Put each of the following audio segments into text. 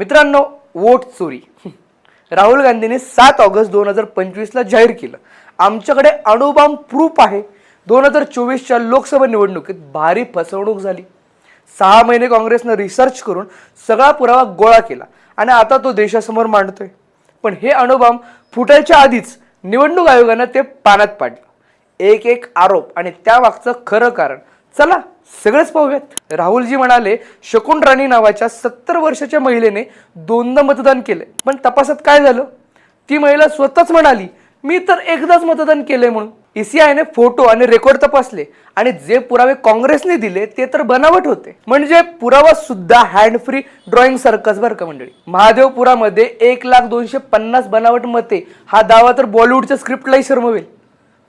मित्रांनो वोट चोरी. राहुल गांधींनी सात ऑगस्ट दोन हजार पंचवीसला जाहीर केलं. आमच्याकडे अणुबाम प्रूफ आहे. दोन हजार चोवीसच्या लोकसभा निवडणुकीत भारी फसवणूक झाली. सहा महिने काँग्रेसनं रिसर्च करून सगळा पुरावा गोळा केला आणि आता तो देशासमोर मांडतोय. पण हे अणुबाम फुटायच्या आधीच निवडणूक आयोगानं ते पाण्यात पाडलं. एक एक आरोप आणि त्यामागचं खरं कारण चला सगळंच पाहूयात. राहुलजी म्हणाले शकुन राणी नावाच्या सत्तर वर्षाच्या महिलेने दोनदा मतदान केलंय. पण तपासात काय झालं? ती महिला स्वतःच म्हणाली मी तर एकदाच मतदान केलंय म्हणून. ईसीआयने फोटो आणि रेकॉर्ड तपासले आणि जे पुरावे काँग्रेसने दिले ते तर बनावट होते. म्हणजे पुरावा सुद्धा हँड फ्री ड्रॉइंग सर्कस बरं का मंडळी? महादेवपुरामध्ये एक लाख दोनशे पन्नास बनावट मते हा दावा तर बॉलिवूडच्या स्क्रिप्टलाही शर्मवेल.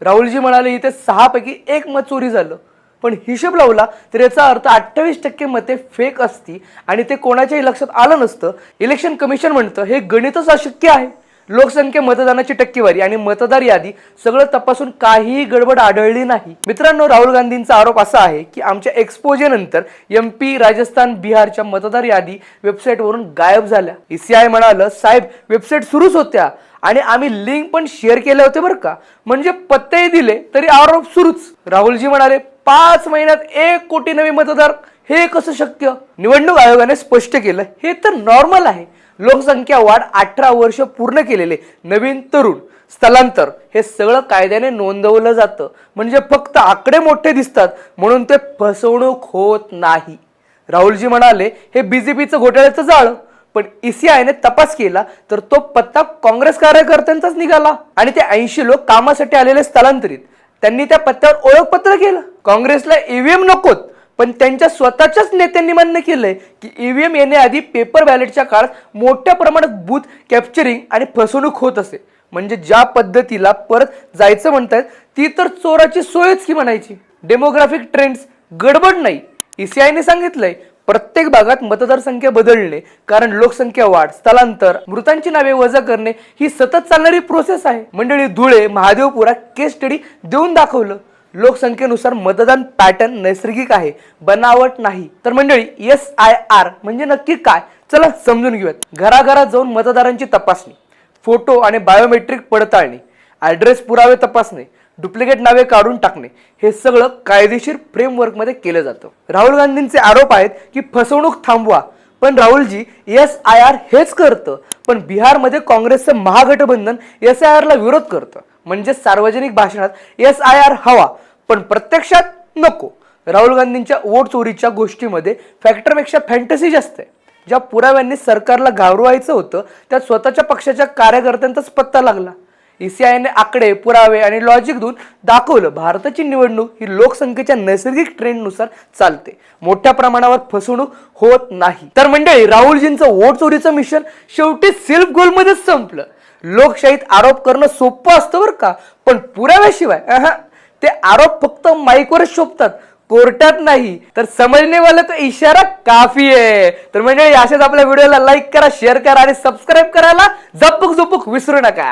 राहुलजी म्हणाले इथे सहापैकी एक मत चोरी झालं. पण हिशोब लावला तर याचा अर्थ अठ्ठावीस टक्के मते फेक असती आणि ते कोणाच्याही लक्षात आलं नसतं. इलेक्शन कमिशन म्हणतं हे गणितच अशक्य आहे. लोकसंख्या मतदानाची टक्केवारी आणि मतदार यादी सगळं तपासून काहीही गडबड आढळली नाही. मित्रांनो राहुल गांधींचा आरोप असा आहे की आमच्या एक्सपोजेनंतर एम पी राजस्थान बिहारच्या मतदार यादी वेबसाईटवरून गायब झाल्या. ईसीआय म्हणालं साहेब वेबसाईट सुरूच होत्या आणि आम्ही लिंक पण शेअर केले होते बरं का. म्हणजे पत्तेही दिले तरी आरोप सुरूच. राहुलजी म्हणाले पाच महिन्यात एक कोटी नवीन मतदार. हे कसं शक्य? निवडणूक आयोगाने स्पष्ट केलं. हे तर नॉर्मल आहे. लोकसंख्या वाढ अठरा वर्ष पूर्ण केलेले. नवीन तरुण स्थलांतर हे सगळं कायद्याने नोंदवलं जातं. म्हणजे फक्त आकडे मोठे दिसतात. म्हणून ते फसवणूक होत नाही. राहुलजी म्हणाले हे बीजेपीचं घोटाळ्याचं जाळ. पण ईसीआयने तपास केला तर तो पत्ता काँग्रेस कार्यकर्त्यांचाच निघाला. आणि ते ऐंशी लोक कामासाठी आलेले स्थलांतरित. त्यांनी त्या पत्त्यावर ओळखपत्र केलं. काँग्रेसला ईव्हीएम नकोत पण त्यांच्या स्वतःच्याच नेत्यांनी मान्य केलंय की ईव्हीएम येण्याआधी पेपर बॅलेटच्या काळात मोठ्या प्रमाणात बूथ कॅप्चरिंग आणि फसवणूक होत असे. म्हणजे ज्या पद्धतीला परत जायचं म्हणतायत ती तर चोराची सोयच की म्हणायची. डेमोग्राफिक ट्रेंड्स गडबड नाही. ईसीआयने सांगितलंय प्रत्येक भागात मतदारसंख्या बदलणे कारण लोकसंख्या वाढ स्थलांतर मृतांची नावे वजा करणे ही सतत चालणारी प्रोसेस आहे. मंडळी धुळे महादेवपुरा केस स्टडी देऊन दाखवलं. लोकसंख्येनुसार मतदान पॅटर्न नैसर्गिक आहे. बनावट नाही. तर मंडळी एस आय आर म्हणजे नक्की काय? चला समजून घेऊयात. घराघरात जाऊन मतदारांची तपासणी फोटो आणि बायोमेट्रिक पडताळणी ॲड्रेस पुरावे तपासणे डुप्लिकेट नावे काढून टाकणे हे सगळं कायदेशीर फ्रेमवर्कमध्ये केलं जातं. राहुल गांधींचे आरोप आहेत की फसवणूक थांबवा पण राहुलजी एस आय आर हेच करतं पण बिहारमध्ये काँग्रेसचं महागठबंधन एस आय आरला विरोध करतं. म्हणजे सार्वजनिक भाषणात एस आय आर हवा पण प्रत्यक्षात नको. राहुल गांधींच्या वोट चोरीच्या गोष्टीमध्ये फॅक्टरपेक्षा फॅन्टसी जास्त आहे. ज्या पुराव्यांनी सरकारला घाबरवायचं होतं त्यात स्वतःच्या पक्षाच्या कार्यकर्त्यांचाच पत्ता लागला. ईसीआयने आकडे पुरावे आणि लॉजिक देऊन दाखवलं भारताची निवडणूक ही लोकसंख्येच्या नैसर्गिक ट्रेंडनुसार चालते. मोठ्या प्रमाणावर फसवणूक होत नाही. तर मंडळी राहुलजींचं वोट चोरीचं मिशन शेवटी सेल्फ गोलमध्येच संपलं. लोकशाहीत आरोप करणं सोपं असतं बरं का? पण पुराव्याशिवाय ते आरोप फक्त माईकवरच शोभतात कोर्टात नाही. तर समजणे वाला तो इशारा काफी आहे. तर म्हणजे अशाच आपल्या व्हिडिओला लाईक करा शेअर करा आणि सबस्क्राईब करायला झपक झुपूक विसरू नका.